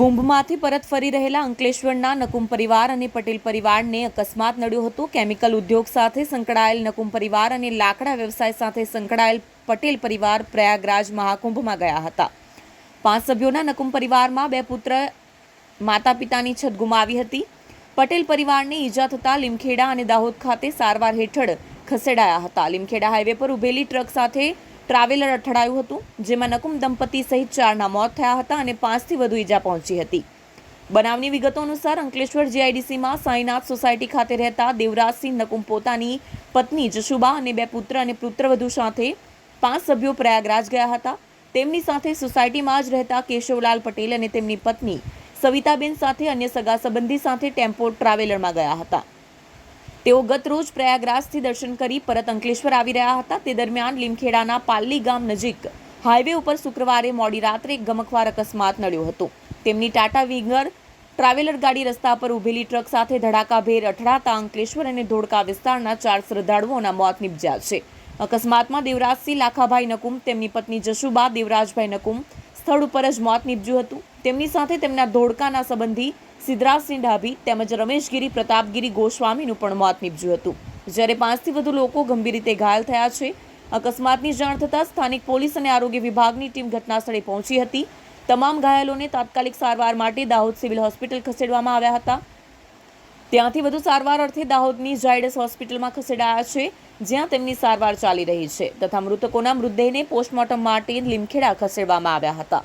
કુંભમાંથી પરત ફરી રહેલા અંકલેશ્વરના નકુમ પરિવાર અને પટેલ પરિવારને અકસ્માત નડ્યો હતો. કેમિકલ ઉદ્યોગ સાથે સંકળાયેલ નકુમ પરિવાર અને લાકડા વ્યવસાય સાથે સંકળાયેલ પટેલ પરિવાર પ્રયાગરાજ મહાકુંભમાં ગયા હતા. પાંચ સભ્યોના નકુમ પરિવારમાં બે પુત્ર માતા પિતાની છત ગુમાવી હતી. પટેલ પરિવારને ઈજા થતાં લીમખેડા અને દાહોદ ખાતે સારવાર હેઠળ ખસેડાયા હતા. લીમખેડા હાઈવે પર ઉભેલી ટ્રક સાથે ટ્રાવેલર અથડાયું હતું, જેમાં નકુમ દંપતી સહિત ચારના મોત થયા હતા અને પાંચથી વધુ ઈજા પહોંચી હતી. બનાવની વિગતો અનુસાર અંકલેશ્વર જીઆઈડીસીમાં સાંઈનાથ સોસાયટી ખાતે રહેતા દેવરાજસિંહ નકુમ પોતાની પત્ની જશુબા અને બે પુત્ર અને પુત્રવધુ સાથે પાંચ સભ્યો પ્રયાગરાજ ગયા હતા. તેમની સાથે સોસાયટીમાં જ રહેતા કેશવલાલ પટેલ અને તેમની પત્ની સવિતાબેન સાથે અન્ય સગા સંબંધી સાથે ટેમ્પો ટ્રાવેલરમાં ગયા હતા. તેઓ ગત રોજ પ્રયાગરાજથી દર્શન કરી પરત અંકલેશ્વર આવી રહ્યા હતા. તે દરમિયાન લીમખેડાના પાલ્લી ગામ નજીક હાઈવે ઉપર શુક્રવારે મોડી રાત્રે એક ગમખવાર અકસ્માત નડ્યો હતો. તેમની ટાટા વિંગર ટ્રાવેલર ગાડી રસ્તા પર ઊભેલી ટ્રક સાથે ધડાકાભેર અથડાતા અંકલેશ્વર અને ધોળકા વિસ્તારના ચાર શ્રદ્ધાળુઓના મોત નિપજ્યા છે. અકસ્માતમાં દેવરાજસિંહ લાખાભાઈ નકુમ, તેમની પત્ની જશુબા, દેવરાજભાઈ નકુમ સ્થળ ઉપર જ મોત નીપજ્યું હતું. તેમની સાથે તેમના ધોળકાના સંબંધી સિદ્ધરાજસિંહ ડાભી તેમજ રમેશગીરી પ્રતાપગીરી ગોસ્વામીનું પણ મોત નીપજ્યું હતું. જ્યારે પાંચથી વધુ લોકો ગંભીર રીતે ઘાયલ થયા છે, અકસ્માતની જાણ થતાં સ્થાનિક પોલીસ અને આરોગ્ય વિભાગની ટીમ ઘટનાસ્થળે પહોંચી હતી. તમામ ઘાયલોને તાત્કાલિક સારવાર માટે દાહોદ સિવિલ હોસ્પિટલ ખસેડવામાં આવ્યા હતા. ત્યાંથી વધુ સારવાર અર્થે દાહોદની ઝાયડસ હોસ્પિટલમાં ખસેડાયા છે, જ્યાં તેમની સારવાર ચાલી રહી છે, તથા મૃતકોના મૃતદેહને પોસ્ટમોર્ટમ માટે લીમખેડા ખસેડવામાં આવ્યા હતા.